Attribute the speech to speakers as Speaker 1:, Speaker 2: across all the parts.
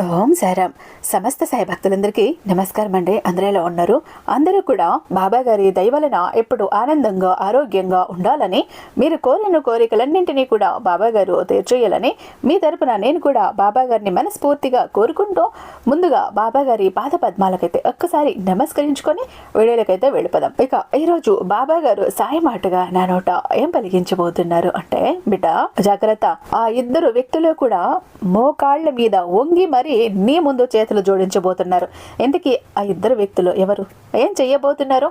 Speaker 1: ఓం సారాం. సమస్త సాయి భక్తులందరికీ నమస్కారం అండి. అందరూ ఎలా ఉన్నారు. అందరూ కూడా బాబా గారి దయవలన ఎప్పుడు ఆనందంగా ఆరోగ్యంగా ఉండాలని మీరు కోరిన కోరికలన్నింటినీ కూడా బాబా గారు తీర్చేయాలని మీ తరపున నేను కూడా బాబా గారిని మనస్ఫూర్తిగా కోరుకుంటూ ముందుగా బాబా గారి పాద పద్మాలకైతే ఒక్కసారి నమస్కరించుకొని వీడియోలకైతే వెళ్ళిపోదాం. ఇక ఈరోజు బాబా గారు సాయి మాటగా నా నోట ఏం పలికించబోతున్నారు అంటే బిడ్డ జాగ్రత్త. ఆ ఇద్దరు వ్యక్తులు కూడా మోకాళ్ళ మీద వంగి మరి నీ ముందు చేతులు జోడించబోతున్నారు. ఎందుకీ ఆ ఇద్దరు వ్యక్తులు ఎవరు? ఏం చెయ్యబోతున్నారు?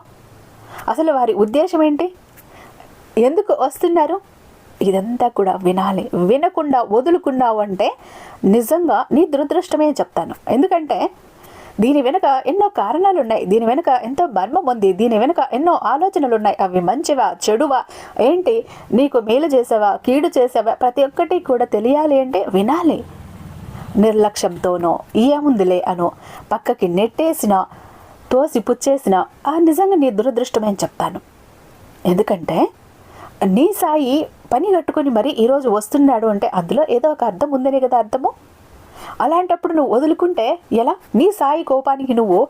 Speaker 1: అసలు వారి ఉద్దేశం ఏంటి? ఎందుకు వస్తున్నారు? ఇదంతా కూడా వినాలి. వినకుండా వదులుకున్నావు అంటే నిజంగా నీ దురదృష్టమే చెప్తాను. ఎందుకంటే దీని వెనుక ఎన్నో కారణాలు ఉన్నాయి దీని వెనుక ఎంతో మర్మం ఉంది. దీని వెనుక ఎన్నో ఆలోచనలు ఉన్నాయి అవి మంచివా? చెడువా? ఏంటి? నీకు మేలు చేసావా? కీడు చేసావా? ప్రతి ఒక్కటి కూడా తెలియాలి అంటే వినాలి. నిర్లక్ష్యంతోనో ఏముందిలే అనో పక్కకి నెట్టేసిన తోసి పుచ్చేసిన ఆ నిజంగా నీ దురదృష్టమే అని చెప్తాను? ఎందుకంటే నీ సాయి పని కట్టుకొని మరి ఈరోజు వస్తున్నాడు అంటే అందులో ఏదో ఒక అర్థం ఉందనే కదా అర్థము? అలాంటప్పుడు నువ్వు వదులుకుంటే ఎలా? నీ సాయి కోపానికి నువ్వు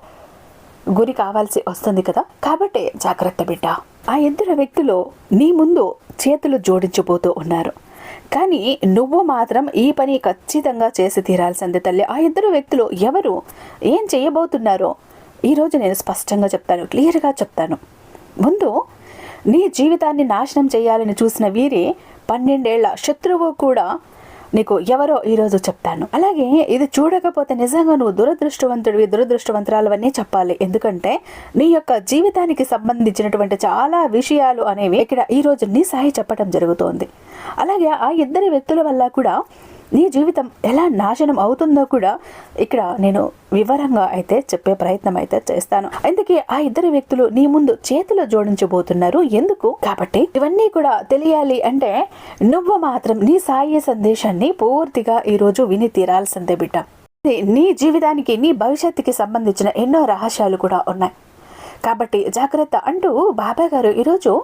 Speaker 1: గురి కావాల్సి వస్తుంది కదా? కాబట్టి జాగ్రత్త బిడ్డ. ఆ ఇద్దరు వ్యక్తులు నీ ముందు చేతులు జోడించబోతూ ఉన్నారు. కానీ నువ్వు మాత్రం ఈ పని ఖచ్చితంగా చేసి తీరాల్సిందే తల్లి. ఆ ఇద్దరు వ్యక్తులు ఎవరు? ఏం చేయబోతున్నారో? ఈరోజు నేను స్పష్టంగా చెప్తాను క్లియర్గా చెప్తాను. ముందు నీ జీవితాన్ని నాశనం చేయాలని చూసిన వీరి పన్నెండేళ్ళ శత్రువు కూడా నీకు ఎవరో ఈరోజు చెప్తాను. అలాగే ఇది చూడకపోతే నిజంగా నువ్వు దురదృష్టవంతుడివి దురదృష్టవంతురాలవన్నీ చెప్పాలి. ఎందుకంటే నీ యొక్క జీవితానికి సంబంధించినటువంటి చాలా విషయాలు అనేవి ఇక్కడ ఈరోజు నీ సాయి చెప్పడం జరుగుతోంది. అలాగే ఆ ఇద్దరి వ్యక్తుల వల్ల కూడా నీ జీవితం ఎలా నాశనం అవుతుందో కూడా ఇక్కడ నేను వివరంగా అయితే చెప్పే ప్రయత్నం అయితే చేస్తాను. అందుకే ఆ ఇద్దరు వ్యక్తులు నీ ముందు చేతులు జోడించబోతున్నారు. ఎందుకు? కాబట్టి ఇవన్నీ కూడా తెలియాలి అంటే నువ్వు మాత్రం నీ సాయి సందేశాన్ని పూర్తిగా ఈరోజు విని తీరాల్సిందే బిడ్డ. నీ జీవితానికి నీ భవిష్యత్తుకి సంబంధించిన ఎన్నో రహస్యాలు కూడా ఉన్నాయి. కాబట్టి జాగ్రత్త అంటూ బాబా గారు ఈరోజు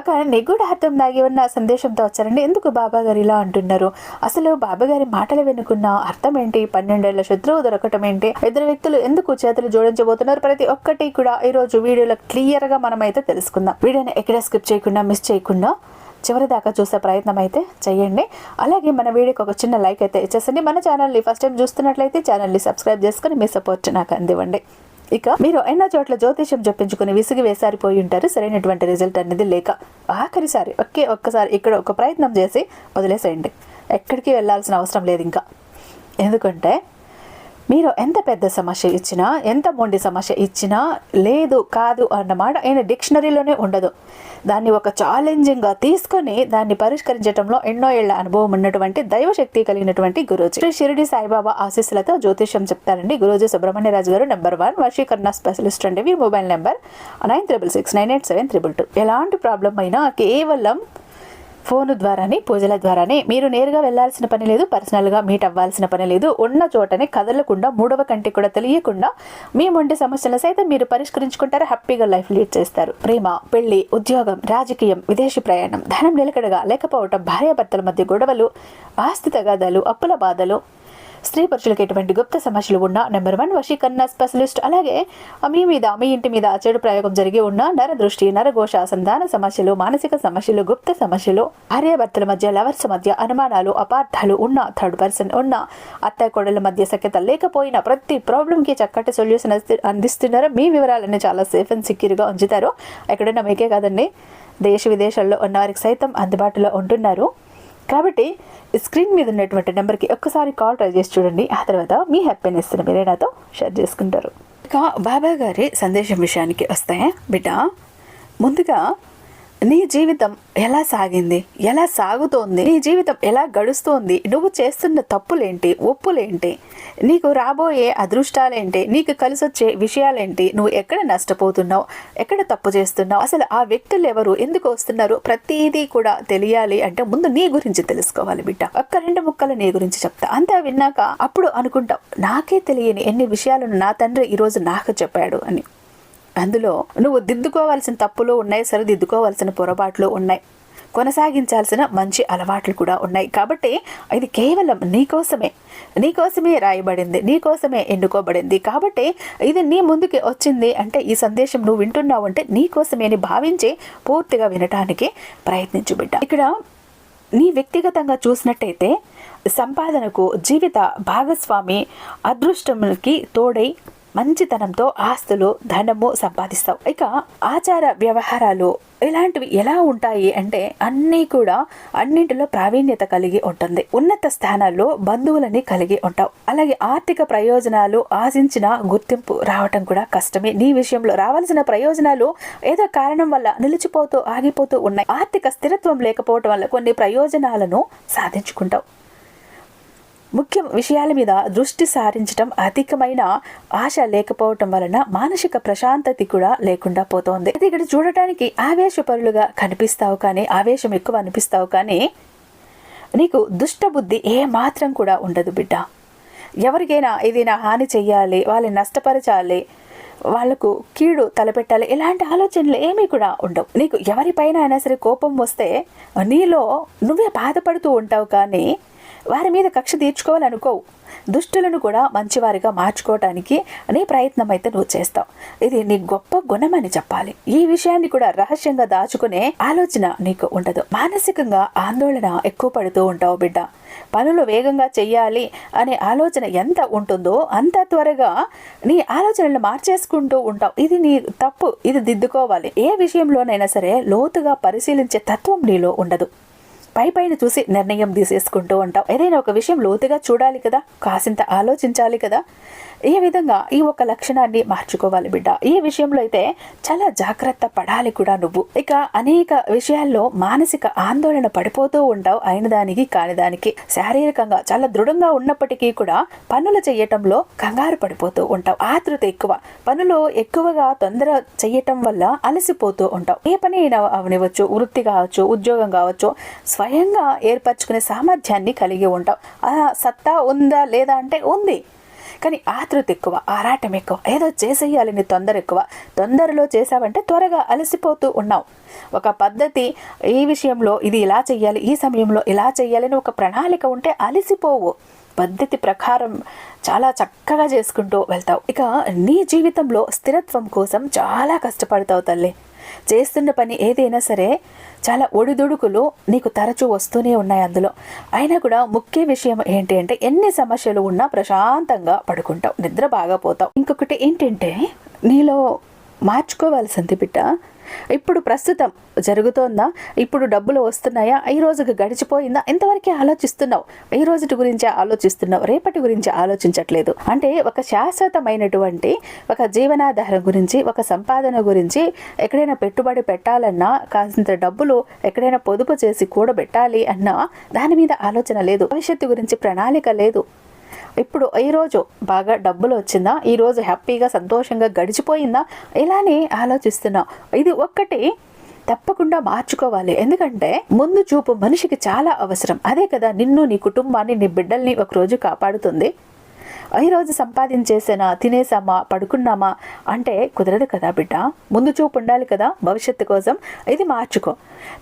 Speaker 1: ఒక నిగూఢార్థం దాగి ఉన్న సందేశంతో వచ్చారండి. ఎందుకు బాబాగారు ఇలా అంటున్నారు? అసలు బాబాగారి మాటలు వెనుకున్న అర్థం ఏంటి? పన్నెండేళ్ళ శత్రువు దొరకటం ఏంటి? ఇద్దరు వ్యక్తులు ఎందుకు చేతులు జోడించబోతున్నారు? ప్రతి ఒక్కటి కూడా ఈ రోజు వీడియోలో క్లియర్గా మనం అయితే తెలుసుకుందాం. వీడియోని ఎక్కడ స్కిప్ చేయకుండా మిస్ చేయకుండా చివరి దాకా చూసే ప్రయత్నం అయితే చేయండి. అలాగే మన వీడియోకి ఒక చిన్న లైక్ అయితే ఇచ్చేసండి. మన ఛానల్ని ఫస్ట్ టైం చూస్తున్నట్లయితే ఛానల్ని సబ్స్క్రైబ్ చేసుకుని మీ సపోర్ట్ నాకు అందివ్వండి. ఇక మీరు ఎన్నో చోట్ల జ్యోతిషం చెప్పించుకుని విసిగి వేసారిపోయి ఉంటారు. సరైనటువంటి రిజల్ట్ అనేది లేక ఆఖరిసారి ఒకే ఒక్కసారి ఇక్కడ ఒక ప్రయత్నం చేసి వదిలేసేయండి. ఎక్కడికి వెళ్ళాల్సిన అవసరం లేదు ఇంకా. ఎందుకంటే మీరు ఎంత పెద్ద సమస్య ఇచ్చినా ఎంత మొండి సమస్య ఇచ్చినా లేదు కాదు అన్నమాట ఆయన డిక్షనరీలోనే ఉండదు. దాన్ని ఒక ఛాలెంజింగ్గా తీసుకొని దాన్ని పరిష్కరించడంలో ఎన్నో ఏళ్ళ అనుభవం ఉన్నటువంటి దైవశక్తి కలిగినటువంటి గురూజీ. శ్రీ షిరిడి సాయిబాబా ఆశీస్సులతో జ్యోతిష్యం చెప్తారండి. గురూజీ సుబ్రహ్మణ్యరాజు గారు నెంబర్ వన్ వశీకరణ స్పెషలిస్ట్ అండి. మీ mobile number nine triple six nine eight seven triple two ఎలాంటి ప్రాబ్లం అయినా కేవలం ఫోన్ ద్వారానే పూజల ద్వారానే మీరు నేరుగా వెళ్ళాల్సిన పని లేదు పర్సనల్గా మీట్ అవ్వాల్సిన పని లేదు. ఉన్న చోటనే కదలకుండా మూడవ కంటి కూడా తెలియకుండా మీ ఉండే సమస్యలు సైతం మీరు పరిష్కరించుకుంటారు హ్యాపీగా లైఫ్ లీడ్ చేస్తారు. ప్రేమ పెళ్ళి ఉద్యోగం రాజకీయం విదేశీ ప్రయాణం ధనం నిలకడగా లేకపోవటం భార్యాభర్తల మధ్య గొడవలు ఆస్తి తగాదాలు అప్పుల బాధలు స్త్రీ పురుషులకు ఎటువంటి గుప్త సమస్యలు ఉన్న నెంబర్ వన్ వశీకరణ స్పెషలిస్ట్ అలాగే మీ మీద మీ ఇంటి మీద చెడు ప్రయోగం జరిగి ఉన్న నర దృష్టి నరఘోష సంధాన సమస్యలు మానసిక సమస్యలు గుప్త సమస్యలు భార్యాభర్తల మధ్య లవర్స్ మధ్య అనుమానాలు అపార్థాలు ఉన్న థర్డ్ పర్సన్ ఉన్న అత్త కోడల మధ్య సఖ్యత లేకపోయినా ప్రతి ప్రాబ్లంకి చక్కటి సొల్యూషన్ అందిస్తున్నారు మీ వివరాలన్నీ చాలా సేఫ్ అండ్ సెక్యూర్గా ఉంచుతారు. ఎక్కడన్నా మీకే కాదండి. దేశ విదేశాల్లో ఉన్న వారికి సైతం అందుబాటులో ఉంటున్నారు. కాబట్టి స్క్రీన్ మీద ఉన్నటువంటి నెంబర్కి ఒక్కసారి కాల్ ట్రై చేసి చూడండి. ఆ తర్వాత మీ హ్యాపీనెస్ మీరే నాతో షేర్ చేసుకుంటారు. ఇక బాబా గారి సందేశం విషయానికి వస్తే బిడ్డ ముందుగా నీ జీవితం ఎలా సాగింది? ఎలా సాగుతోంది? నీ జీవితం ఎలా గడుస్తోంది? నువ్వు చేస్తున్న తప్పులేంటి? ఒప్పులేంటి? నీకు రాబోయే అదృష్టాలేంటి? నీకు కలిసొచ్చే విషయాలేంటి? నువ్వు ఎక్కడ నష్టపోతున్నావు? ఎక్కడ తప్పు చేస్తున్నావు? అసలు ఆ వ్యక్తులు ఎవరు ఎందుకు వస్తున్నారు? ప్రతిదీ కూడా తెలియాలి అంటే ముందు నీ గురించి తెలుసుకోవాలి బిడ్డ. ఒక్క రెండు ముక్కలు నీ గురించి చెప్తా. అంతా విన్నాక అప్పుడు అనుకుంటావు నాకే తెలియని ఎన్ని విషయాలను నా తండ్రి ఈరోజు నాకు చెప్పాడు అని. అందులో నువ్వు దిద్దుకోవాల్సిన తప్పులు ఉన్నాయి సరిదిద్దుకోవాల్సిన పొరపాట్లు ఉన్నాయి. కొనసాగించాల్సిన మంచి అలవాట్లు కూడా ఉన్నాయి. కాబట్టి ఇది కేవలం నీకోసమే నీకోసమే రాయబడింది నీకోసమే ఎన్నుకోబడింది. కాబట్టి ఇది నీ ముందుకి వచ్చింది అంటే ఈ సందేశం నువ్వు వింటున్నావు అంటే నీకోసమే అని భావించి పూర్తిగా వినటానికి ప్రయత్నించు బిడ్డ. ఇక్కడ నీ వ్యక్తిగతంగా చూసినట్టయితే సంపాదనకు జీవిత భాగస్వామి అదృష్టములకి తోడై మంచితనంతో ఆస్తులు ధనము సంపాదిస్తావు. ఇక ఆచార వ్యవహారాలు ఇలాంటివి ఎలా ఉంటాయి అంటే అన్నీ కూడా అన్నింటిలో ప్రావీణ్యత కలిగి ఉంటుంది. ఉన్నత స్థానాల్లో బంధువులని కలిగి ఉంటావు. అలాగే ఆర్థిక ప్రయోజనాలు ఆశించిన గుర్తింపు రావటం కూడా కష్టమే. నీ విషయంలో రావాల్సిన ప్రయోజనాలు ఏదో కారణం వల్ల నిలిచిపోతూ ఆగిపోతూ ఉన్నాయి. ఆర్థిక స్థిరత్వం లేకపోవటం వల్ల కొన్ని ప్రయోజనాలను సాధించుకుంటావు. ముఖ్య విషయాల మీద దృష్టి సారించడం అధికమైన ఆశ లేకపోవటం వలన మానసిక ప్రశాంతత కూడా లేకుండా పోతోంది. అది ఇక్కడ చూడటానికి ఆవేశపరులుగా కనిపిస్తావు కానీ ఆవేశం ఎక్కువ అనిపిస్తావు కానీ నీకు దుష్టబుద్ధి ఏ మాత్రం కూడా ఉండదు బిడ్డ. ఎవరికైనా ఏదైనా హాని చెయ్యాలి వాళ్ళని నష్టపరచాలి వాళ్ళకు కీడు తలపెట్టాలి ఇలాంటి ఆలోచనలు ఏమీ కూడా ఉండవు. నీకు ఎవరిపైన అయినా సరే కోపం వస్తే నీలో నువ్వే బాధపడుతూ ఉంటావు కానీ వారి మీద కక్ష తీర్చుకోవాలనుకోవు. దుష్టులను కూడా మంచివారిగా మార్చుకోవటానికి నీ ప్రయత్నం అయితే నువ్వు చేస్తావు. ఇది నీ గొప్ప గుణమని చెప్పాలి. ఈ విషయాన్ని కూడా రహస్యంగా దాచుకునే ఆలోచన నీకు ఉండదు. మానసికంగా ఆందోళన ఎక్కువ పడుతూ ఉంటావు బిడ్డ. పనులు వేగంగా చెయ్యాలి అనే ఆలోచన ఎంత ఉంటుందో అంత త్వరగా నీ ఆలోచనలు మార్చేసుకుంటూ ఉంటావు. ఇది నీ తప్పు. ఇది దిద్దుకోవాలి. ఏ విషయంలోనైనా సరే లోతుగా పరిశీలించే తత్వం నీలో ఉండదు. పై పైన చూసి నిర్ణయం తీసేసుకుంటూ ఉంటాం ఏదైనా ఒక విషయం లోతుగా చూడాలి కదా. కాసింత ఆలోచించాలి కదా. ఈ విధంగా ఈ ఒక లక్షణాన్ని మార్చుకోవాలి బిడ్డ? ఈ విషయంలో అయితే చాలా జాగ్రత్త పడాలి కూడా నువ్వు. ఇక అనేక విషయాల్లో మానసిక ఆందోళన పడిపోతూ ఉంటావు అయిన దానికి కాని దానికి. శారీరకంగా చాలా దృఢంగా ఉన్నప్పటికీ కూడా పనులు చేయటంలో కంగారు పడిపోతూ ఉంటావు. ఆతృత ఎక్కువ. పనులు ఎక్కువగా తొందర చేయటం వల్ల అలసిపోతూ ఉంటావు. ఏ పని అయినా అవనివచ్చు వృత్తి కావచ్చు ఉద్యోగం కావచ్చు స్వయంగా ఏర్పరచుకునే సామర్థ్యాన్ని కలిగి ఉంటావు. ఆ సత్తా ఉందా లేదా అంటే ఉంది. కానీ ఆతృత ఎక్కువ ఆరాటం ఎక్కువ ఏదో చేసేయాలని తొందర ఎక్కువ. తొందరలో చేసావంటే త్వరగా అలసిపోతూ ఉన్నావు. ఒక పద్ధతి ఈ విషయంలో ఇది ఇలా చెయ్యాలి ఈ సమయంలో ఇలా చెయ్యాలని ఒక ప్రణాళిక ఉంటే అలసిపోవు. పద్ధతి ప్రకారం చాలా చక్కగా చేసుకుంటూ వెళ్తావు. ఇక నీ జీవితంలో స్థిరత్వం కోసం చాలా కష్టపడతావు తల్లి. చేస్తున్న పని ఏదైనా సరే చాలా ఒడిదుడుకులు నీకు తరచూ వస్తూనే ఉన్నాయి అందులో. అయినా కూడా ముఖ్య విషయం ఏంటి అంటే ఎన్ని సమస్యలు ఉన్నా ప్రశాంతంగా పడుకుంటావు నిద్ర బాగా పోతావు. ఇంకొకటి ఏంటంటే నీలో మార్చుకోవాల్సింది బిడ్డ ఇప్పుడు ప్రస్తుతం జరుగుతోందా? ఇప్పుడు డబ్బులు వస్తున్నాయా? ఈ రోజుకి గడిచిపోయిందా? ఇంతవరకే ఆలోచిస్తున్నావు? ఈ రోజు గురించి ఆలోచిస్తున్నావు? రేపటి గురించి ఆలోచించట్లేదు. అంటే ఒక శాశ్వతమైనటువంటి ఒక జీవనాధారం గురించి ఒక సంపాదన గురించి ఎక్కడైనా పెట్టుబడి పెట్టాలన్నా కాసింత డబ్బులు ఎక్కడైనా పొదుపు చేసి కూడబెట్టాలి అన్నా దాని మీద ఆలోచన లేదు. భవిష్యత్తు గురించి ప్రణాళిక లేదు. ఇప్పుడు ఈరోజు బాగా డబ్బులు వచ్చిందా? ఈరోజు హ్యాపీగా సంతోషంగా గడిచిపోయిందా? ఇలానే ఆలోచిస్తున్నా. ఇది ఒక్కటి తప్పకుండా మార్చుకోవాలి. ఎందుకంటే ముందు చూపు మనిషికి చాలా అవసరం. అదే కదా నిన్ను నీ కుటుంబాన్ని నీ బిడ్డల్ని ఒకరోజు కాపాడుతుంది. ఈరోజు సంపాదించేసేనా? తినేసామా పడుకున్నామా? అంటే కుదరదు కదా బిడ్డ. ముందు చూపు ఉండాలి కదా భవిష్యత్తు కోసం. ఇది మార్చుకో.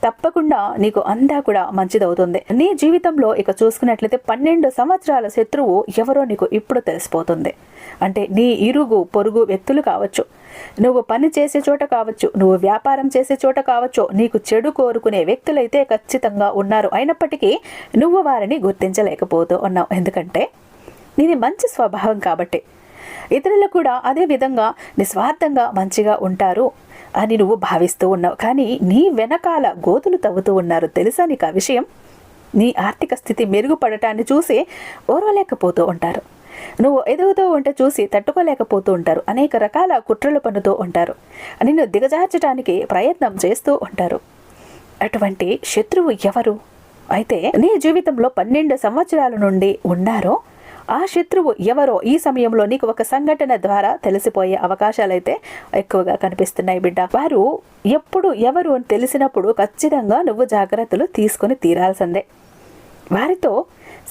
Speaker 1: తప్పకుండా నీకు అంతా కూడా మంచిదవుతుంది. నీ జీవితంలో ఇక చూసుకున్నట్లయితే పన్నెండు సంవత్సరాల శత్రువు ఎవరో నీకు ఇప్పుడు తెలిసిపోతుంది. అంటే నీ ఇరుగు పొరుగు వ్యక్తులు కావచ్చు. నువ్వు పని చేసే చోట కావచ్చు. నువ్వు వ్యాపారం చేసే చోట కావచ్చు. నీకు చెడు కోరుకునే వ్యక్తులైతే ఖచ్చితంగా ఉన్నారు. అయినప్పటికీ నువ్వు వారిని గుర్తించలేకపోతూ ఉన్నావు. ఎందుకంటే నీది మంచి స్వభావం కాబట్టి. ఇతరులు కూడా అదే విధంగా నిస్వార్థంగా మంచిగా ఉంటారు అని నువ్వు భావిస్తూ ఉన్నావు. కానీ నీ వెనకాల గోతులు తవ్వుతూ ఉన్నారు. తెలుసా నీకు ఆ విషయం? నీ ఆర్థిక స్థితి మెరుగుపడటాన్ని చూసి ఓర్వలేకపోతూ ఉంటారు. నువ్వు ఎదుగుతూ ఉంటే చూసి తట్టుకోలేకపోతూ ఉంటారు. అనేక రకాల కుట్రలు పన్నుతూ ఉంటారు. నిన్ను దిగజార్చడానికి ప్రయత్నం చేస్తూ ఉంటారు. అటువంటి శత్రువు ఎవరు? అయితే నీ జీవితంలో పన్నెండు సంవత్సరాల నుండి ఉన్నారో ఆ శత్రువు ఎవరో ఈ సమయంలో నీకు ఒక సంఘటన ద్వారా తెలిసిపోయే అవకాశాలైతే ఎక్కువగా కనిపిస్తున్నాయి బిడ్డ. వారు ఎప్పుడు ఎవరు అని తెలిసినప్పుడు ఖచ్చితంగా నువ్వు జాగ్రత్తలు తీసుకొని తీరాల్సిందే. వారితో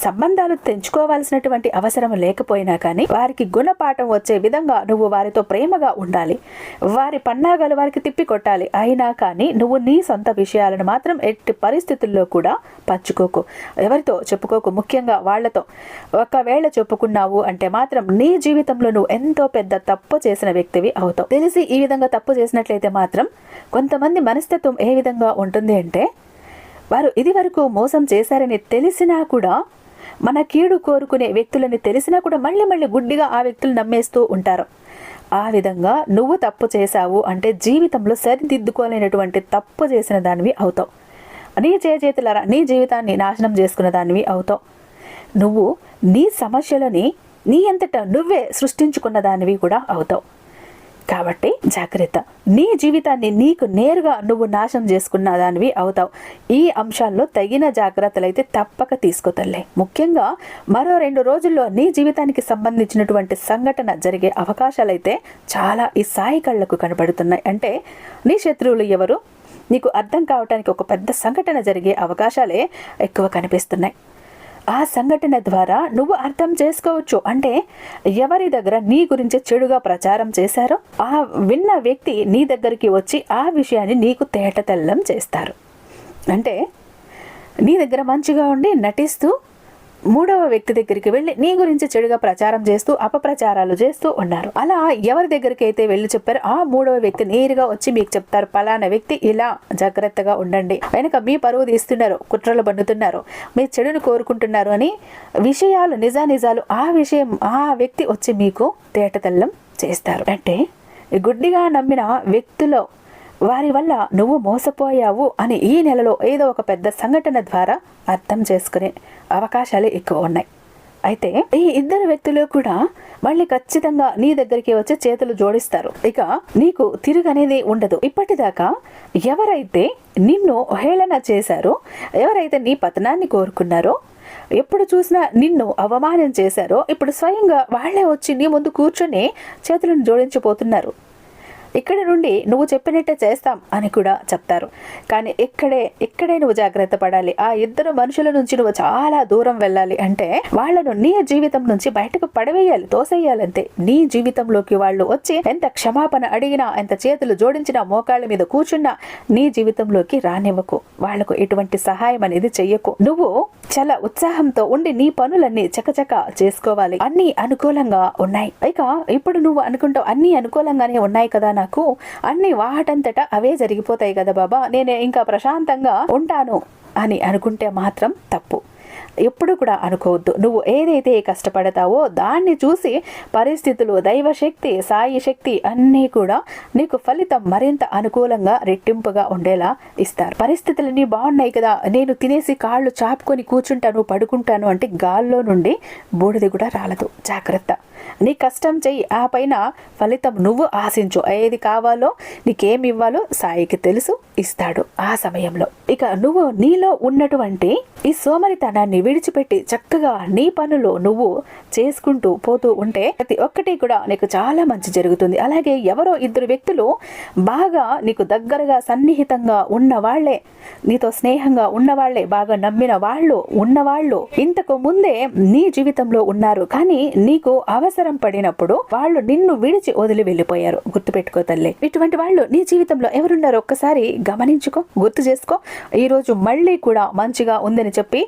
Speaker 1: సంబంధాలు తెంచుకోవాల్సినటువంటి అవసరం లేకపోయినా కానీ వారికి గుణపాఠం వచ్చే విధంగా నువ్వు వారితో ప్రేమగా ఉండాలి. వారి పన్నాగాలు వారికి తిప్పి కొట్టాలి. అయినా కానీ నువ్వు నీ సొంత విషయాలను మాత్రం ఎట్టి పరిస్థితుల్లో కూడా పంచుకోకు. ఎవరితో చెప్పుకోకు? ముఖ్యంగా వాళ్ళతో. ఒకవేళ చెప్పుకున్నావు అంటే మాత్రం నీ జీవితంలో నువ్వు ఎంతో పెద్ద తప్పు చేసిన వ్యక్తివి అవుతావు. తెలిసి ఈ విధంగా తప్పు చేసినట్లయితే మాత్రం కొంతమంది మనస్తత్వం ఏ విధంగా ఉంటుంది అంటే వారు ఇది వరకు మోసం చేశారని తెలిసినా కూడా మన కీడు కోరుకునే వ్యక్తులని తెలిసినా కూడా మళ్ళీ మళ్ళీ గుడ్డిగా ఆ వ్యక్తులు నమ్మేస్తూ ఉంటారు. ఆ విధంగా నువ్వు తప్పు చేశావు అంటే జీవితంలో సరిదిద్దుకోలేనటువంటి తప్పు చేసిన దానివి అవుతావు. నీ చేతులరా నీ జీవితాన్ని నాశనం చేసుకున్న దానివి అవుతావు. నువ్వు నీ సమస్యలని నీ అంతటా నువ్వే సృష్టించుకున్న దానివి కూడా అవుతావు. కాబట్టి జాగ్రత్త. నీ జీవితాన్ని నీకు నేరుగా నువ్వు నాశనం చేసుకున్న దానివి అవుతావు. ఈ అంశాల్లో తగిన జాగ్రత్తలు అయితే తప్పక తీసుకోతల్లే ముఖ్యంగా మరో రెండు రోజుల్లో నీ జీవితానికి సంబంధించినటువంటి సంఘటన జరిగే అవకాశాలైతే చాలా ఈ సాయి కళ్ళకు కనబడుతున్నాయి. అంటే నీ శత్రువులు ఎవరు? నీకు అర్థం కావటానికి ఒక పెద్ద సంఘటన జరిగే అవకాశాలే ఎక్కువ కనిపిస్తున్నాయి. ఆ సంఘటన ద్వారా నువ్వు అర్థం చేసుకోవచ్చు. అంటే ఎవరి దగ్గర నీ గురించి చెడుగా ప్రచారం చేశారో ఆ విన్న వ్యక్తి నీ దగ్గరికి వచ్చి ఆ విషయాన్ని నీకు తేటతెల్లం చేస్తారు. అంటే నీ దగ్గర మంచిగా ఉండి నటిస్తూ మూడవ వ్యక్తి దగ్గరికి వెళ్ళి నీ గురించి చెడుగా ప్రచారం చేస్తూ అపప్రచారాలు చేస్తూ ఉన్నారు. అలా ఎవరి దగ్గరికి అయితే వెళ్ళి చెప్పారు ఆ మూడవ వ్యక్తి నేరుగా వచ్చి మీకు చెప్తారు పలానా వ్యక్తి ఇలా జాగ్రత్తగా ఉండండి. వెనక మీ పరువు తీస్తున్నారు కుట్రలు బండుతున్నారు మీ చెడును కోరుకుంటున్నారు అని విషయాలు నిజానిజాలు ఆ విషయం ఆ వ్యక్తి వచ్చి మీకు తేటతెల్లం చేస్తారు. అంటే గుడ్డిగా నమ్మిన వ్యక్తులో వారి వల్ల నువ్వు మోసపోయావు అని ఈ నెలలో ఏదో ఒక పెద్ద సంఘటన ద్వారా అర్థం చేసుకునే అవకాశాలు ఎక్కువ ఉన్నాయి. అయితే ఈ ఇద్దరు వ్యక్తులు కూడా మళ్ళీ ఖచ్చితంగా నీ దగ్గరికి వచ్చి చేతులు జోడిస్తారు. ఇక నీకు తిరుగనేది ఉండదు. ఇప్పటిదాకా ఎవరైతే నిన్ను హేళన చేశారో ఎవరైతే నీ పతనాన్ని కోరుకున్నారో ఎప్పుడు చూసినా నిన్ను అవమానం చేశారో ఇప్పుడు స్వయంగా వాళ్ళే వచ్చి నీ ముందు కూర్చొని చేతులను జోడించిపోతున్నారు. ఇక్కడ నుండి నువ్వు చెప్పినట్టే చేస్తాం అని కూడా చెప్తారు. కానీ ఇక్కడే ఇక్కడే నువ్వు జాగ్రత్త పడాలి. ఆ ఇద్దరు మనుషుల నుంచి నువ్వు చాలా దూరం వెళ్ళాలి అంటే వాళ్ళను నీ జీవితం నుంచి బయటకు పడవేయాలి తోసేయాలంతే నీ జీవితంలోకి వాళ్ళు వచ్చి ఎంత క్షమాపణ అడిగినా ఎంత చేతులు జోడించినా మోకాళ్ళ మీద కూర్చున్నా నీ జీవితంలోకి రానివ్వకు. వాళ్ళకు ఎటువంటి సహాయం అనేది చెయ్యకు. నువ్వు చాలా ఉత్సాహంతో ఉండి నీ పనులన్నీ చకచక చేసుకోవాలి. అన్ని అనుకూలంగా ఉన్నాయి. ఇక ఇప్పుడు నువ్వు అనుకుంటావు అన్ని అనుకూలంగానే ఉన్నాయి కదా నాకు నాకు అన్ని వాటంతటా అవే జరిగిపోతాయి కదా బాబా. నేను ఇంకా ప్రశాంతంగా ఉంటాను అని అనుకుంటే మాత్రం తప్పు. ఎప్పుడు కూడా అనుకోవద్దు. నువ్వు ఏదైతే కష్టపడతావో దాన్ని చూసి పరిస్థితులు దైవశక్తి సాయి శక్తి అన్నీ కూడా నీకు ఫలితం మరింత అనుకూలంగా రెట్టింపుగా ఉండేలా ఇస్తారు. పరిస్థితులన్నీ బాగున్నాయి కదా. నేను తినేసి కాళ్ళు చాపుకొని కూర్చుంటాను పడుకుంటాను అంటే గాల్లో నుండి బూడిది కూడా రాలదు. జాగ్రత్త. నీ కష్టం చెయ్యి. ఆ పైన ఫలితం నువ్వు ఆశించు. ఏది కావాలో నీకేమి ఇవ్వాలో సాయికి తెలుసు ఇస్తాడు ఆ సమయంలో. ఇక నువ్వు నీలో ఉన్నటువంటి ఈ సోమరితనాన్ని విడిచిపెట్టి చక్కగా నీ పనులు నువ్వు చేసుకుంటూ పోతూ ఉంటే ప్రతి ఒక్కటి కూడా నీకు చాలా మంచి జరుగుతుంది. అలాగే ఎవరో ఇద్దరు వ్యక్తులు బాగా నీకు దగ్గరగా సన్నిహితంగా ఉన్న వాళ్ళే నీతో స్నేహంగా ఉన్నవాళ్ళే బాగా నమ్మిన వాళ్ళు ఉన్నవాళ్ళు ఇంతకు ముందే నీ జీవితంలో ఉన్నారు. కానీ నీకు అవసరం పడినప్పుడు వాళ్ళు నిన్ను విడిచి వదిలి వెళ్ళిపోయారు. గుర్తుపెట్టుకో తల్లి. ఇటువంటి వాళ్ళు నీ జీవితంలో ఎవరున్నారో ఒక్కసారి గమనించుకో గుర్తు చేసుకో. ఈరోజు మళ్ళీ కూడా మంచిగా ఉందని చెప్పి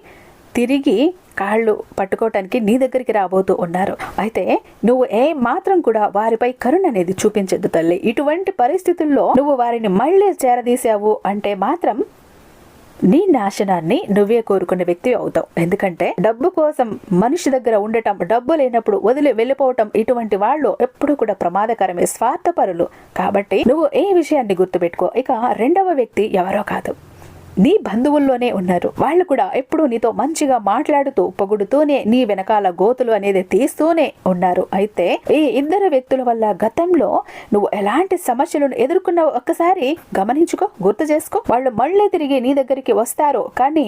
Speaker 1: తిరిగి కాళ్ళు పట్టుకోవటానికి నీ దగ్గరికి రాబోతూ ఉన్నారు. అయితే నువ్వు ఏ మాత్రం కూడా వారిపై కరుణ అనేది చూపించద్దు తల్లి. ఇటువంటి పరిస్థితుల్లో నువ్వు వారిని మళ్ళీ చేరదీశావు అంటే మాత్రం నీ నాశనాన్ని నువ్వే కోరుకునే వ్యక్తి అవుతావు. ఎందుకంటే డబ్బు కోసం మనిషి దగ్గర ఉండటం డబ్బు లేనప్పుడు వదిలి వెళ్ళిపోవటం ఇటువంటి వాళ్ళు ఎప్పుడు కూడా ప్రమాదకరమే స్వార్థపరులు. కాబట్టి నువ్వు ఏ విషయాన్ని గుర్తుపెట్టుకో? ఇక రెండవ వ్యక్తి ఎవరో కాదు. నీ బంధువుల్లోనే ఉన్నారు. వాళ్ళు కూడా ఎప్పుడు నీతో మంచిగా మాట్లాడుతూ పొగుడుతూనే నీ వెనకాల గోతులు అనేది తీస్తూనే ఉన్నారు. అయితే ఈ ఇద్దరు వ్యక్తుల వల్ల గతంలో నువ్వు ఎలాంటి సమస్యలను ఎదుర్కొన్నావు ఒక్కసారి గమనించుకో గుర్తు చేసుకో. వాళ్ళు మళ్ళీ తిరిగి నీ దగ్గరికి వస్తారు కానీ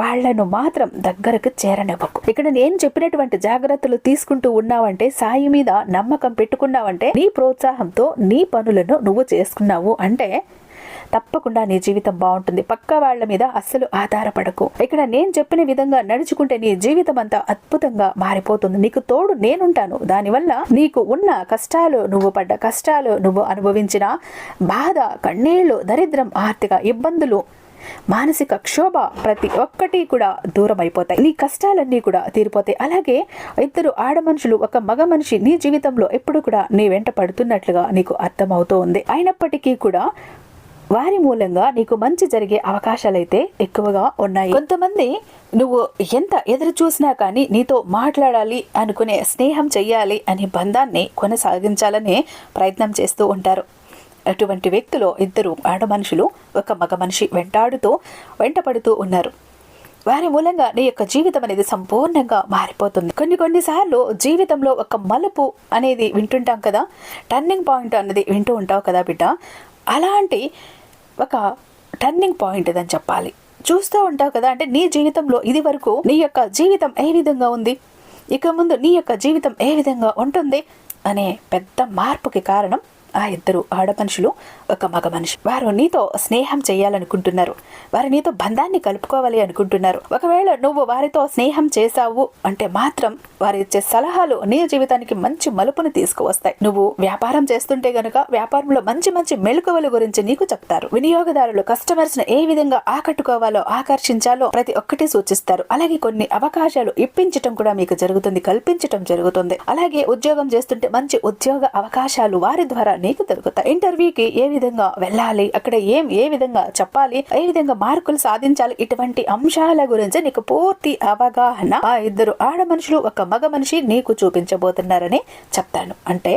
Speaker 1: వాళ్ళను మాత్రం దగ్గరకు చేరనివ్వకు. ఇక్కడ నేను చెప్పినటువంటి జాగ్రత్తలు తీసుకుంటూ ఉన్నావంటే సాయి మీద నమ్మకం పెట్టుకున్నావంటే నీ ప్రోత్సాహంతో నీ పనులను నువ్వు చేసుకున్నావు అంటే తప్పకుండా నీ జీవితం బాగుంటుంది. పక్క వాళ్ళ మీద అస్సలు ఆధారపడకు. ఇక్కడ నేను చెప్పిన విధంగా నడుచుకుంటే నీ జీవితం అంతా అద్భుతంగా మారిపోతుంది. నీకు తోడు నేనుంటాను. దానివల్ల నీకు ఉన్న కష్టాలు నువ్వు పడ్డ కష్టాలు నువ్వు అనుభవించిన బాధ కన్నీళ్ళు దరిద్రం ఆర్థిక ఇబ్బందులు మానసిక క్షోభ ప్రతి ఒక్కటి కూడా దూరం అయిపోతాయి నీ కష్టాలన్నీ కూడా తీరిపోతాయి. అలాగే ఇద్దరు ఆడ మనుషులు ఒక మగ మనిషి నీ జీవితంలో ఎప్పుడు కూడా నీ వెంట పడుతున్నట్లుగా నీకు అర్థమవుతూ ఉంది అయినప్పటికీ కూడా వారి మూలంగా నీకు మంచి జరిగే అవకాశాలైతే ఎక్కువగా ఉన్నాయి. కొంతమంది నువ్వు ఎంత ఎదురు చూసినా కానీ నీతో మాట్లాడాలి అనుకునే స్నేహం చెయ్యాలి అనే బంధాన్ని కొనసాగించాలనే ప్రయత్నం చేస్తూ ఉంటారు. అటువంటి వ్యక్తులు ఇద్దరు ఆడ మనుషులు ఒక మగ మనిషి వెంటాడుతూ వెంటపడుతూ ఉన్నారు. వారి మూలంగా నీ యొక్క జీవితం అనేది సంపూర్ణంగా మారిపోతుంది. కొన్ని కొన్నిసార్లు జీవితంలో ఒక మలుపు అనేది వింటుంటాం కదా? టర్నింగ్ పాయింట్ అన్నది వింటూ ఉంటావు కదా బిడ్డ? అలాంటి ఒక టర్నింగ్ పాయింట్ ఇదని చెప్పాలి. చూస్తూ ఉంటావు కదా అంటే నీ జీవితంలో ఇది వరకు నీ యొక్క జీవితం ఏ విధంగా ఉంది? ఇక ముందు నీ యొక్క జీవితం ఏ విధంగా ఉంటుంది? అనే పెద్ద మార్పుకి కారణం ఆ ఇద్దరు ఆడ మనుషులు ఒక మగ మనిషి. వారు నీతో స్నేహం చేయాలనుకుంటున్నారు. వారు నీతో బంధాన్ని కలుపుకోవాలి అనుకుంటున్నారు. ఒకవేళ నువ్వు వారితో స్నేహం చేశావు అంటే మాత్రం వారి ఇచ్చే సలహాలు నీ జీవితానికి మంచి మలుపును తీసుకువస్తాయి. నువ్వు వ్యాపారం చేస్తుంటే గనుక వ్యాపారంలో మంచి మంచి మెళుకువల గురించి నీకు చెప్తారు. వినియోగదారులు కస్టమర్స్ను ఏ విధంగా ఆకట్టుకోవాలో ఆకర్షించాలో ప్రతి ఒక్కటి సూచిస్తారు. అలాగే కొన్ని అవకాశాలు ఇప్పించటం కూడా మీకు జరుగుతుంది కల్పించటం జరుగుతుంది. అలాగే ఉద్యోగం చేస్తుంటే మంచి ఉద్యోగ అవకాశాలు వారి ద్వారా నీకు దొరుకుతాయి. ఇంటర్వ్యూకి ఏ విధంగా వెళ్ళాలి అక్కడ ఏం ఏ విధంగా చెప్పాలి ఏ విధంగా మార్కులు సాధించాలి ఇటువంటి అంశాల గురించి నీకు పూర్తి అవగాహన ఆ ఇద్దరు ఆడ మనుషులు ఒక మగ మనిషి నీకు చూపించబోతున్నారని చెప్తాను. అంటే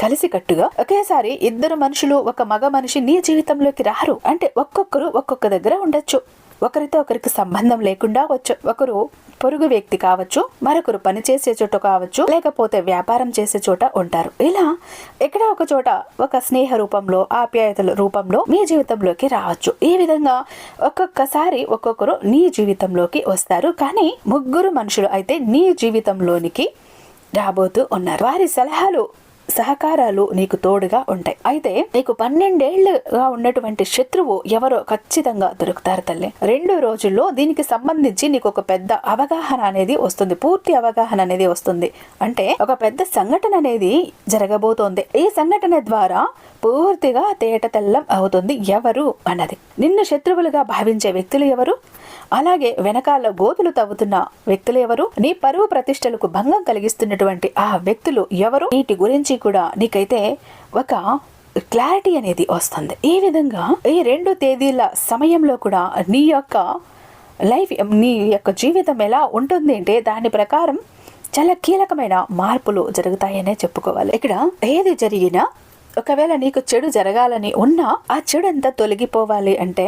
Speaker 1: కలిసికట్టుగా ఒకేసారి ఇద్దరు మనుషులు ఒక మగ మనిషి నీ జీవితంలోకి రారు. అంటే ఒక్కొక్కరు ఒక్కొక్క దగ్గర ఉండొచ్చు. ఒకరితో ఒకరికి సంబంధం లేకుండా వచ్చు ఒకరు పొరుగు వ్యక్తి కావచ్చు మరొకరు పని చేసే చోట కావచ్చు లేకపోతే వ్యాపారం చేసే చోట ఉంటారు. ఇలా ఎక్కడ ఒక చోట ఒక స్నేహ రూపంలో ఆప్యాయతల రూపంలో మీ జీవితంలోకి రావచ్చు. ఈ విధంగా ఒక్కొక్కసారి ఒక్కొక్కరు నీ జీవితంలోకి వస్తారు. కానీ ముగ్గురు మనుషులు అయితే నీ జీవితంలోనికి రాబోతూ ఉన్నారు. వారి సలహాలు సహకారాలు నీకు తోడుగా ఉంటాయి. అయితే నీకు పన్నెండేళ్ళుగా ఉన్నటువంటి శత్రువు ఎవరో ఖచ్చితంగా దొరుకుతారు తల్లి. రెండు రోజుల్లో దీనికి సంబంధించి నీకు ఒక పెద్ద అవగాహన అనేది వస్తుంది. పూర్తి అవగాహన అనేది వస్తుంది. అంటే ఒక పెద్ద సంఘటన అనేది జరగబోతోంది. ఈ సంఘటన ద్వారా పూర్తిగా తేట తెల్లం అవుతుంది ఎవరు అన్నది. నిన్ను శత్రువులుగా భావించే వ్యక్తులు ఎవరు? అలాగే వెనకాల గోతులు తవ్వుతున్న వ్యక్తులు ఎవరు? నీ పరువు ప్రతిష్టలకు భంగం కలిగిస్తున్నటువంటి ఆ వ్యక్తులు ఎవరు? వీటి గురించి కూడా నీకైతే ఒక క్లారిటీ అనేది వస్తుంది. ఈ విధంగా ఈ రెండు తేదీల సమయంలో కూడా నీ యొక్క లైఫ్ నీ యొక్క జీవితం ఎలా ఉంటుంది అంటే దాని ప్రకారం చాలా కీలకమైన మార్పులు జరుగుతాయనే చెప్పుకోవాలి. ఇక్కడ ఏది జరిగినా ఒకవేళ నీకు చెడు జరగాలని ఉన్నా ఆ చెడు అంతా తొలగిపోవాలి అంటే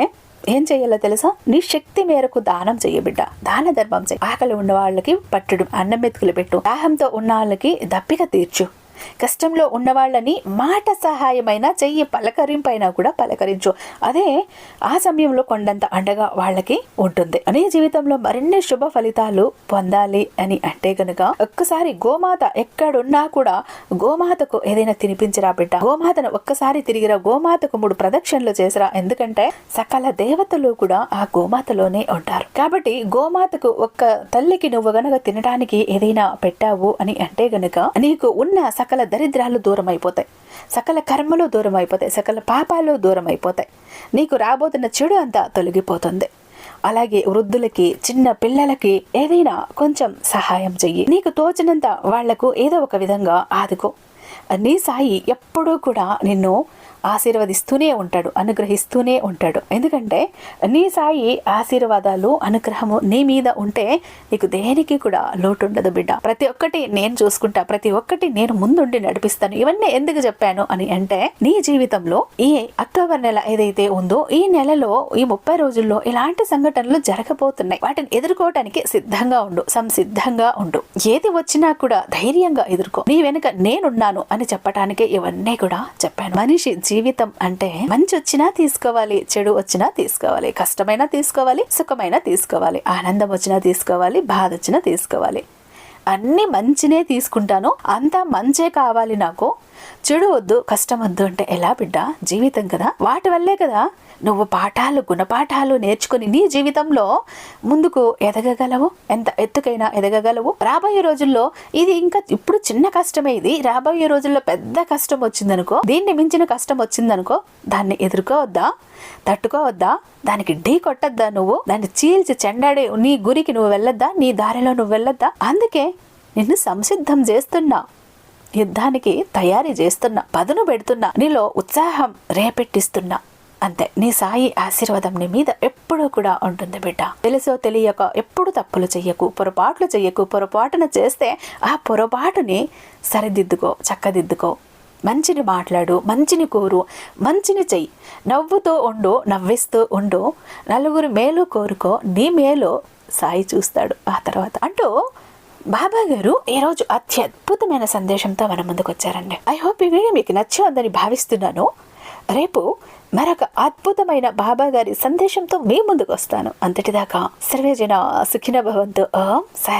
Speaker 1: ఏం చెయ్యాలో తెలుసా? నీ శక్తి మేరకు దానం చెయ్యి బిడ్డ. దాన ధర్మం చెయ్యి. ఆకలి ఉన్న వాళ్ళకి పట్టుడు అన్నం మెతుకులు పెట్టు. దాహంతో ఉన్న వాళ్ళకి దప్పిక తీర్చు. కష్టంలో ఉన్న వాళ్ళని మాట సహాయమైన చెయ్యి పలకరింపైనా కూడా పలకరించు. అదే ఆ సమయంలో కొండంత అండగా వాళ్ళకి ఉంటుంది. అనే జీవితంలో మరిన్ని శుభ ఫలితాలు పొందాలి అని అంటే గనుక ఒక్కసారి గోమాత ఎక్కడున్నా కూడా గోమాతకు ఏదైనా తినిపించిరా బిడ్డ. గోమాతను ఒక్కసారి తిరిగిరా గోమాతకు మూడు ప్రదక్షిణలు చేసిరా. ఎందుకంటే సకల దేవతలు కూడా ఆ గోమాతలోనే ఉంటారు. కాబట్టి గోమాతకు ఒక్క తల్లికి నువ్వు గనక తినడానికి ఏదైనా పెట్టావు అని అంటే గనుక నీకు ఉన్న సకల దరిద్రాలు దూరం అయిపోతాయి సకల కర్మలు దూరం అయిపోతాయి సకల పాపాలు దూరం అయిపోతాయి నీకు రాబోతున్న చెడు అంతా తొలగిపోతుంది. అలాగే వృద్ధులకి చిన్న పిల్లలకి ఏదైనా కొంచెం సహాయం చెయ్యి. నీకు తోచినంత వాళ్ళకు ఏదో ఒక విధంగా ఆదుకో. నీ సాయి ఎప్పుడూ కూడా నిన్ను ఆశీర్వదిస్తూనే ఉంటాడు అనుగ్రహిస్తూనే ఉంటాడు. ఎందుకంటే నీ సాయి ఆశీర్వాదాలు అనుగ్రహము నీ మీద ఉంటే నీకు దేనికి కూడా లోటు ఉండదు బిడ్డ. ప్రతి ఒక్కటి నేను చూసుకుంటా ప్రతి ఒక్కటి నేను ముందుండి నడిపిస్తాను. ఇవన్నీ ఎందుకు చెప్పాను అని అంటే నీ జీవితంలో ఈ అక్టోబర్ నెల ఏదైతే ఉందో ఈ నెలలో ఈ ముప్పై రోజుల్లో ఇలాంటి సంఘటనలు జరగబోతున్నాయి. వాటిని ఎదుర్కోవటానికి సిద్ధంగా ఉండు సంసిద్ధంగా ఉండు. ఏది వచ్చినా కూడా ధైర్యంగా ఎదుర్కో. నీ వెనుక నేనున్నాను అని చెప్పటానికే ఇవన్నీ కూడా చెప్పాను. మనిషి జీవితం అంటే మంచి వచ్చినా తీసుకోవాలి చెడు వచ్చినా తీసుకోవాలి కష్టమైనా తీసుకోవాలి సుఖమైనా తీసుకోవాలి ఆనందం వచ్చినా తీసుకోవాలి బాధ వచ్చినా తీసుకోవాలి. అన్ని మంచినే తీసుకుంటాను. అంతా మంచే కావాలి నాకు. చెడు వద్దు కష్టం వద్దు అంటే ఎలా బిడ్డ? జీవితం కదా. వాటి వల్లే కదా. నువ్వు పాఠాలు గుణపాఠాలు నేర్చుకుని నీ జీవితంలో ముందుకు ఎదగగలవు? ఎంత ఎత్తుకైనా ఎదగగలవు? రాబోయే రోజుల్లో ఇది ఇంకా ఇప్పుడు చిన్న కష్టమే ఇది. రాబోయే రోజుల్లో పెద్ద కష్టం వచ్చిందనుకో దీన్ని మించిన కష్టం వచ్చిందనుకో దాన్ని ఎదుర్కోవద్దా? తట్టుకోవద్దా? దానికి ఢీ కొట్టద్దా నువ్వు? దాన్ని చీల్చి చెండాడే నీ గురికి నువ్వు వెళ్ళొద్దా? నీ దారిలో నువ్వు వెళ్ళొద్దా? అందుకే నిన్ను సంసిద్ధం చేస్తున్నా. యుద్ధానికి తయారీ చేస్తున్నా. పదును పెడుతున్నా. నీలో ఉత్సాహం రేపెట్టిస్తున్నా. అంతే. నీ సాయి ఆశీర్వాదం నీ మీద ఎప్పుడూ కూడా ఉంటుంది బిడ్డ. తెలుసో తెలియక ఎప్పుడు తప్పులు చెయ్యకు పొరపాట్లు చెయ్యకు పొరపాటున చేస్తే ఆ పొరపాటుని సరిదిద్దుకో చక్కదిద్దుకో. మంచిని మాట్లాడు మంచిని కోరు మంచిని చెయ్యి. నవ్వుతూ ఉండు నవ్విస్తూ ఉండు. నలుగురు మేలు కోరుకో నీ మేలు సాయి చూస్తాడు. ఆ తర్వాత అంటూ బాబా గారు ఈరోజు అత్యద్భుతమైన సందేశంతో మన ముందుకు వచ్చారండి. ఐ హోప్ ఈ వీడియో మీకు నచ్చిందని భావిస్తున్నాను. రేపు మరొక అద్భుతమైన బాబా గారి సందేశంతో మీ ముందుకు వస్తాను. అంతటిదాకా సర్వేజన సుఖిన భవంతు. ఓం సాయి